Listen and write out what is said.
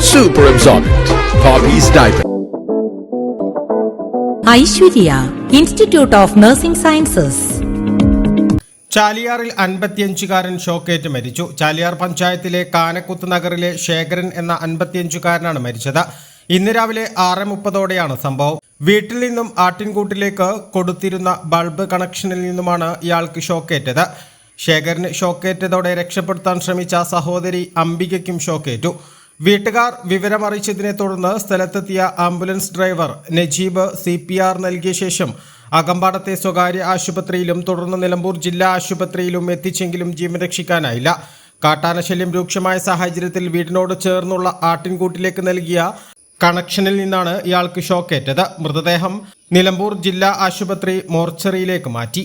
Super absorbent. Hobbies diaper. Aishwarya institute of nursing sciences ചാലിയാറിൽ അൻപത്തിയഞ്ചുകാരൻ ഷോക്കേറ്റ് മരിച്ചു. ചാലിയാർ പഞ്ചായത്തിലെ കാനക്കുത്ത് നഗറിലെ ശേഖരൻ എന്ന അൻപത്തിയഞ്ചുകാരനാണ് മരിച്ചത്. ഇന്ന് രാവിലെ ആറ് മുപ്പതോടെയാണ് സംഭവം. വീട്ടിൽ നിന്നും ആട്ടിൻകൂട്ടിലേക്ക് കൊടുത്തിരുന്ന ബൾബ് കണക്ഷനിൽ നിന്നുമാണ് ഇയാൾക്ക് ഷോക്കേറ്റത്. ശേഖരന് ഷോക്കേറ്റതോടെ രക്ഷപ്പെടുത്താൻ ശ്രമിച്ച സഹോദരി അംബികയ്ക്കും ഷോക്കേറ്റു. വീട്ടുകാർ വിവരമറിയിച്ചതിനെ തുടർന്ന് സ്ഥലത്തെത്തിയ ambulance driver Najeeb C P R നൽകിയ ശേഷം അകമ്പാടത്തെ സ്വകാര്യ ആശുപത്രിയിലും തുടർന്ന് നിലമ്പൂർ ജില്ലാ ആശുപത്രിയിലും എത്തിച്ചെങ്കിലും ജീവൻ രക്ഷിക്കാനായില്ല. കാട്ടാനശല്യം രൂക്ഷമായ സാഹചര്യത്തിൽ വീടിനോട് ചേർന്നുള്ള ആട്ടിൻകൂട്ടിലേക്ക് നൽകിയ കണക്ഷനിൽ നിന്നാണ് ഇയാൾക്ക് ഷോക്കേറ്റത്. മൃതദേഹം നിലമ്പൂർ ജില്ലാ ആശുപത്രി മോർച്ചറിയിലേക്ക് മാറ്റി.